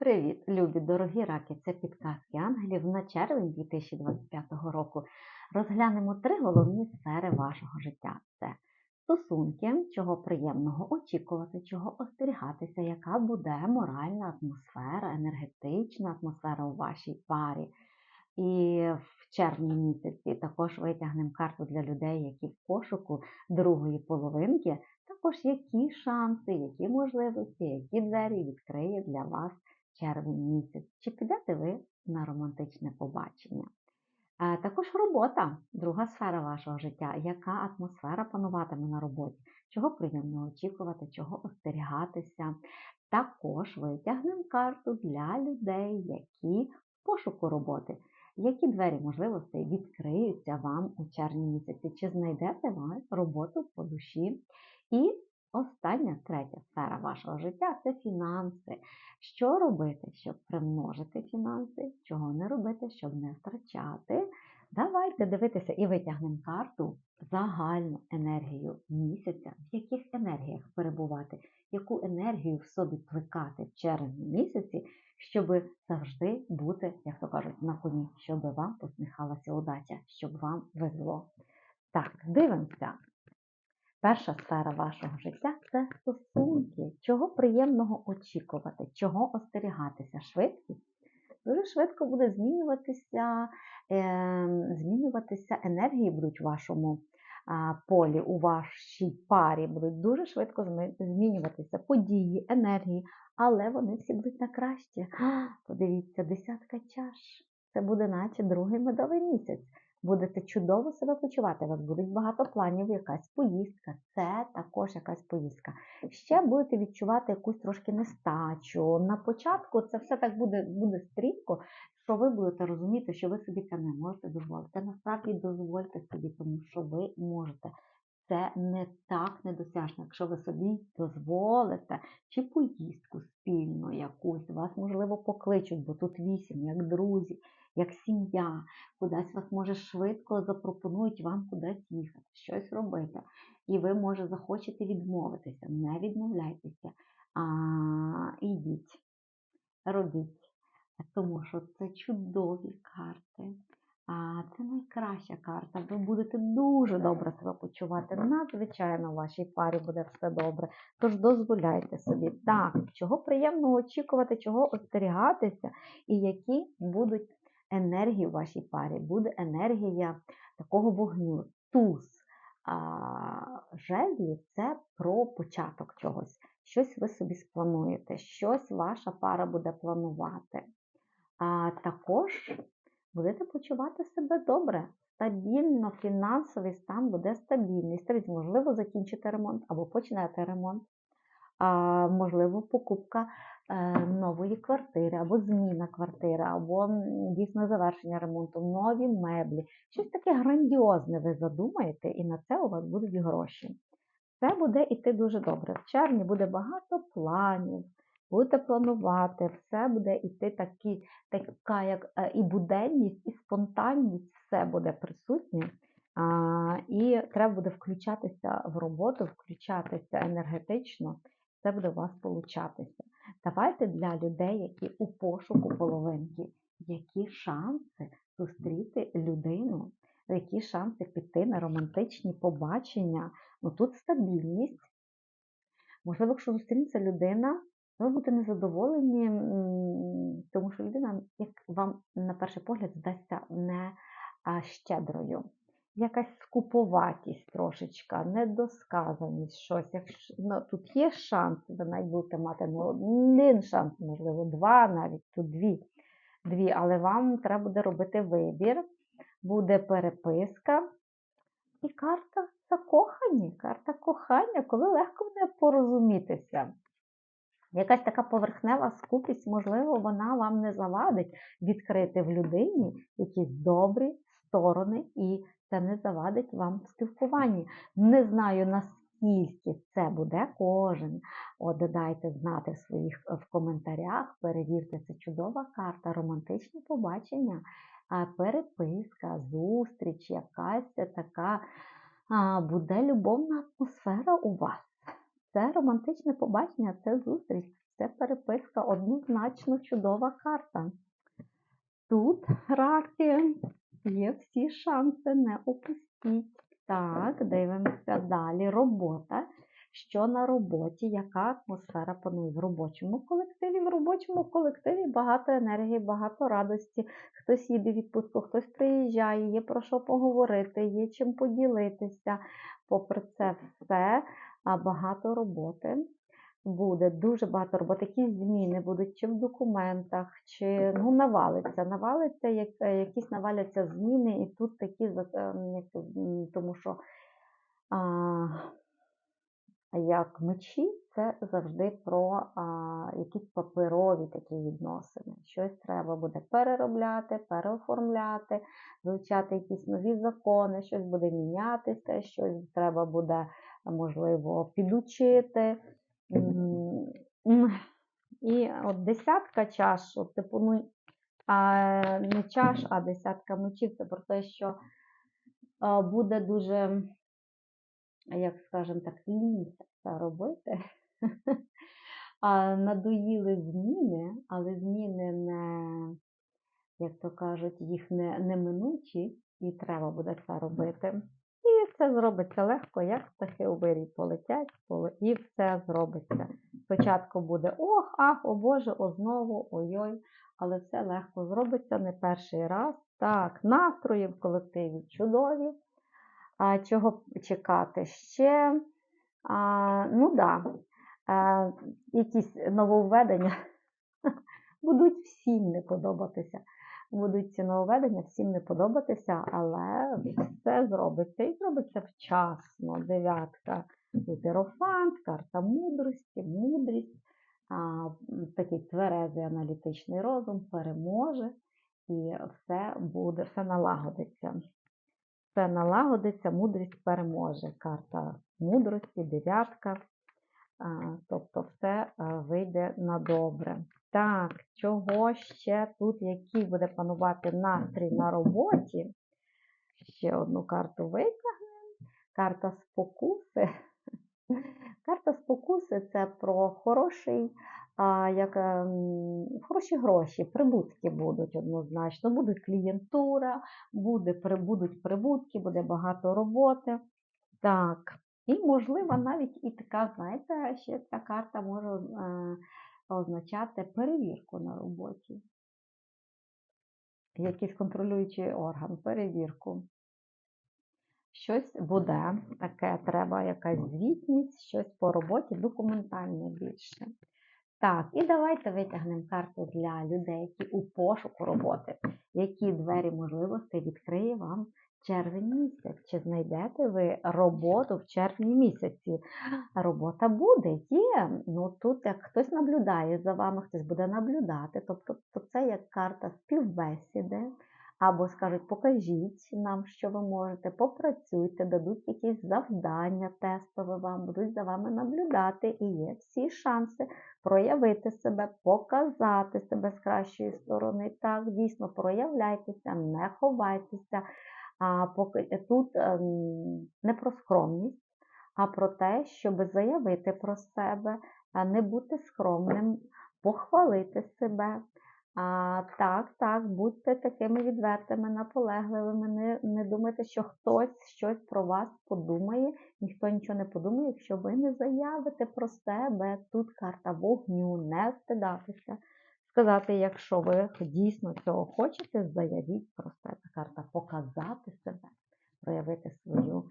Привіт, любі дорогі раки! Це підказки ангелів на червень 2025 року. Розглянемо три головні сфери вашого життя: це стосунки, чого приємного очікувати, чого остерігатися, яка буде моральна атмосфера, енергетична атмосфера у вашій парі. І в червні місяці також витягнемо карту для людей, які в пошуку другої половинки. Також які шанси, які можливості, які двері відкриє для вас червень місяць. Чи підете ви на романтичне побачення? Е, Також робота, друга сфера вашого життя. Яка атмосфера пануватиме на роботі? Чого приємно очікувати, чого остерігатися? Також витягнемо карту для людей, які в пошуку роботи. Які двері можливостей відкриються вам у червні місяці? Чи знайдете ви роботу по душі? І остання третя сфера вашого життя це фінанси. Що робити, щоб примножити фінанси, чого не робити, щоб не втрачати. Давайте дивитися і витягнемо карту загальну енергію місяця, в яких енергіях перебувати, яку енергію в собі плекати в червні місяці, щоб завжди бути, як то кажуть, на коні, щоб вам посміхалася удача, щоб вам везло. Так, дивимося. Перша сфера вашого життя це стосунки. Чого приємного очікувати, чого остерігатися? Швидкість. Дуже швидко буде змінюватися, е, змінюватися енергії будуть в вашому полі, у вашій парі, будуть дуже швидко змінюватися події, енергії, але вони всі будуть на краще. Подивіться, десятка чаш. Це буде наче другий медовий місяць. Будете чудово себе почувати. У вас будуть багато планів, якась поїздка. Це також якась поїздка. Ще будете відчувати якусь трошки нестачу. На початку це все так буде, буде стрімко, що ви будете розуміти, що ви собі це не можете дозволити. Насправді дозвольте собі, тому що ви можете. Це не так недосяжно, якщо ви собі дозволите чи поїздку спільну якусь, вас, можливо, покличуть, бо тут вісім, як друзі, як сім'я, кудись вас може швидко запропонують вам кудись їхати, щось робити. І ви, може, захочете відмовитися. Не відмовляйтеся, а ідіть, робіть. Тому що це чудові карти. А це найкраща карта. Ви будете дуже добре себе почувати. Надзвичайно в вашій парі буде все добре. Тож дозволяйте собі. Так, чого приємного очікувати, чого остерігатися, і які будуть енергії в вашій парі. Буде енергія такого вогню, туз. Жезлі це про початок чогось. Щось ви собі сплануєте, щось ваша пара буде планувати. А також будете почувати себе добре. Стабільно, фінансовий стан буде стабільний. Скажіть, можливо, закінчите ремонт або почнете ремонт. А, можливо, покупка нової квартири, або зміна квартири, або дійсно завершення ремонту, нові меблі. Щось таке грандіозне ви задумаєте, і на це у вас будуть гроші. Це буде йти дуже добре. В червні буде багато планів, будете планувати, все буде йти такі, така, як е, і буденність, і спонтанність, все буде присутнє. А, і треба буде включатися в роботу, включатися енергетично, це буде у вас получатися. Давайте для людей, які у пошуку половинки, які шанси зустріти людину, які шанси піти на романтичні побачення. Ну тут стабільність. Можливо, якщо зустрінеться людина, ви будете незадоволені, тому що людина, як вам на перший погляд, здасться не щедрою. Якась скуповатість трошечка, недосказаність, щось. Якщо, ну, тут є шанс, ви навіть мати не один шанс, можливо, два, навіть тут дві. дві. Але вам треба буде робити вибір, буде переписка. І карта закохані, карта кохання, коли легко буде порозумітися. Якась така поверхнева скупість, можливо, вона вам не завадить відкрити в людині якісь добрі сторони, і це не завадить вам в спілкуванні. Не знаю, наскільки це буде кожен. От дайте знати в своїх в коментарях, перевірте, це чудова карта, романтичні побачення, переписка, зустріч, якась така буде любовна атмосфера у вас. Це романтичне побачення, це зустріч. це переписка однозначно чудова карта. Тут раки є всі шанси, не опустіть. Так, дивимося далі. Робота. Що на роботі, яка атмосфера панує в робочому колективі? В робочому колективі багато енергії, багато радості. Хтось їде в відпустку, хтось приїжджає, є про що поговорити, є чим поділитися. Попри це все, багато роботи буде, дуже багато роботи. Якісь зміни будуть чи в документах, чи ну, навалиться. Навалиться, як, е, якісь наваляться зміни, і тут такі, м, тому що а, як мечі, це завжди про а, якісь паперові такі відносини. Щось треба буде переробляти, переоформляти, вивчати якісь нові закони, щось буде мінятися, щось треба буде, можливо, підучити. І от десятка чаш, от, типу, ну, а, не чаш, а десятка мечів, це про те, що буде дуже, як скажемо так, лінься це робити. Надоїли зміни, але зміни не, як то кажуть, їх не, неминучі, і треба буде це робити. І це зробиться легко, як птахи у вирій полетять, поле- і все зробиться. Спочатку буде ох, ах, о Боже, о знову, ой-ой, але все легко зробиться не перший раз. Так, настрої в колективі чудові. А, чого чекати ще? А, ну да. а, якісь нововведення будуть всім не подобатися. Будуть ці нововведення всім не подобатися, але все зробиться і зробиться вчасно. Дев'ятка іерофант, карта мудрості, мудрість, а, такий тверезий аналітичний розум переможе і все буде, все налагодиться. Все налагодиться, мудрість переможе. Карта мудрості, дев'ятка. Тобто все вийде на добре. Так, чого ще тут, який буде панувати настрій на роботі? Ще одну карту витягнемо. Карта спокуси. Карта спокуси це про хороший, як, ем, хороші гроші, прибутки будуть однозначно. Буде клієнтура, буде, будуть прибутки, буде багато роботи. Так. І, можливо, навіть і така, знаєте, ще ця карта може е, означати перевірку на роботі. Якийсь контролюючий орган, перевірку. Щось буде таке, треба якась звітність, щось по роботі, документальне більше. Так, і давайте витягнемо карту для людей, які у пошуку роботи. Які двері можливостей відкриє вам червень місяць? Чи знайдете ви роботу в червні місяці? Робота буде, є. Ну тут як хтось наблюдає за вами, хтось буде наблюдати. Тобто це як карта співбесіди. Або скажуть, покажіть нам, що ви можете, попрацюйте, дадуть якісь завдання тестове вам, будуть за вами наблюдати, і є всі шанси проявити себе, показати себе з кращої сторони. Так, дійсно, проявляйтеся, не ховайтеся. А поки тут ем, не про скромність, а про те, щоб заявити про себе, не бути скромним, похвалити себе. А, так, так, будьте такими відвертими, наполегливими. Не, не думайте, що хтось щось про вас подумає. Ніхто нічого не подумає, якщо ви не заявите про себе. Тут карта вогню, не стидатися. Сказати, якщо ви дійсно цього хочете, заявіть про себе. Карта показати себе, проявити свою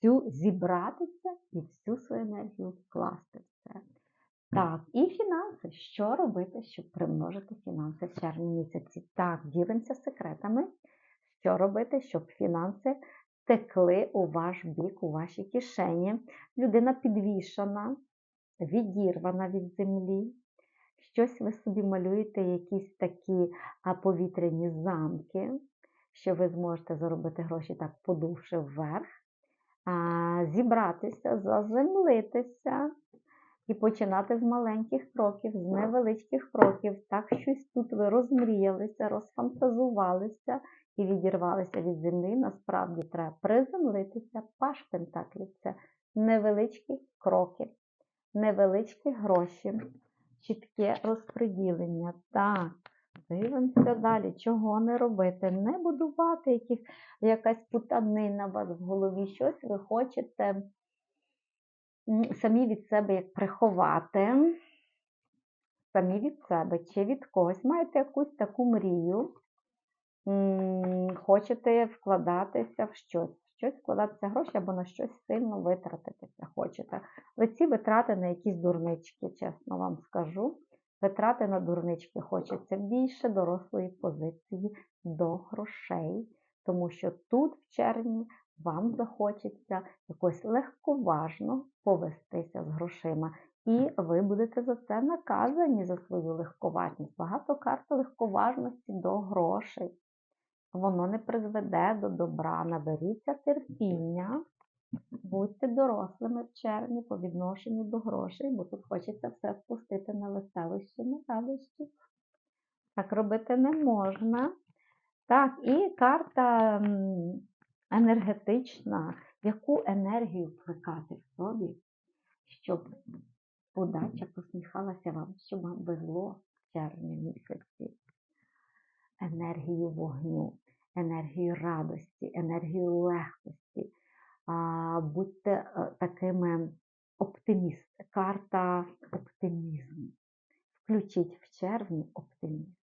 всю, зібратися і всю свою енергію вкласти в це. Так, і фінанси. Що робити, щоб примножити фінанси в червні місяці? Так, ділимося секретами. Що робити, щоб фінанси текли у ваш бік, у вашій кишені? Людина підвішана, відірвана від землі. Щось ви собі малюєте, якісь такі повітряні замки, що ви зможете заробити гроші так, подувши вверх, зібратися, заземлитися і починати з маленьких кроків, з невеличких кроків. Так щось тут ви розмріялися, розфантазувалися і відірвалися від землі. Насправді треба приземлитися, паш пентаклів це невеличкі кроки, невеличкі гроші. чітке розподілення. Так, дивимося далі. Чого не робити? Не будувати яких, якась путанина у вас в голові, щось ви хочете самі від себе як приховати. Самі від себе чи від когось. Маєте якусь таку мрію, хочете вкладатися в щось, щось вкладатися гроші або на щось сильно витратитися хочете. Але ці витрати на якісь дурнички, чесно вам скажу. Витрати на дурнички хочеться більше дорослої позиції до грошей, тому що тут в червні вам захочеться якось легковажно повестися з грошима. І ви будете за це наказані за свою легковажність. Багато карт легковажності до грошей. Воно не призведе до добра. Наберіться терпіння, будьте дорослими в червні по відношенню до грошей, бо тут хочеться все спустити на веселощі, на радощі. Так робити не можна. Так, і карта енергетична, яку енергію плекати в собі, щоб удача посміхалася вам, щоб вам везло в червні місяці. Енергію вогню, енергію радості, енергію легкості. Будьте е, такими оптиміст, карта оптимізму. Включіть в червні оптимізм.